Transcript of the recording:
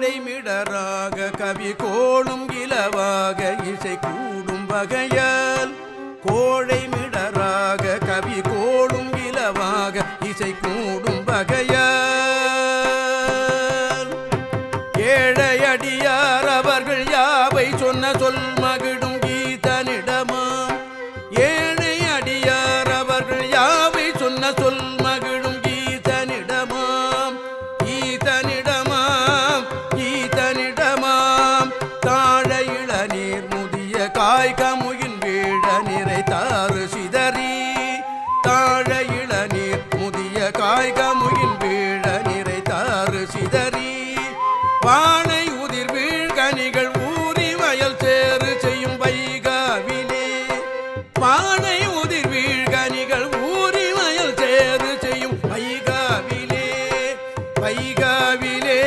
கோடை மிடராக கவி கோளும் இலவாக இசை கூடும் வகையால். கோழை மிடராக கவி கோளும் இலவாக இசை கூடும் வகையால். ஏழையடியார் அவர்கள் யாவை சொன்ன சொல் மகிடும் கீதனிடமாம். ஏழை அடியார் அவர்கள் யாவை சொன்ன சொல் தாய் கமுயின் வீழ நிறை தாறு சிதறி. தாழ இளநீர் முதிய காய் கமுயின் வீழ நிறை தாறு சிதறி. வானை உதிர் வீழ்கனிகள் ஊறி வயல் சேறு செய்யும் வைகாவிலே பானை உதிர் வீழ்கனிகள் ஊறி வயல் சேறு செய்யும் வைகாவிலே வைகாவிலே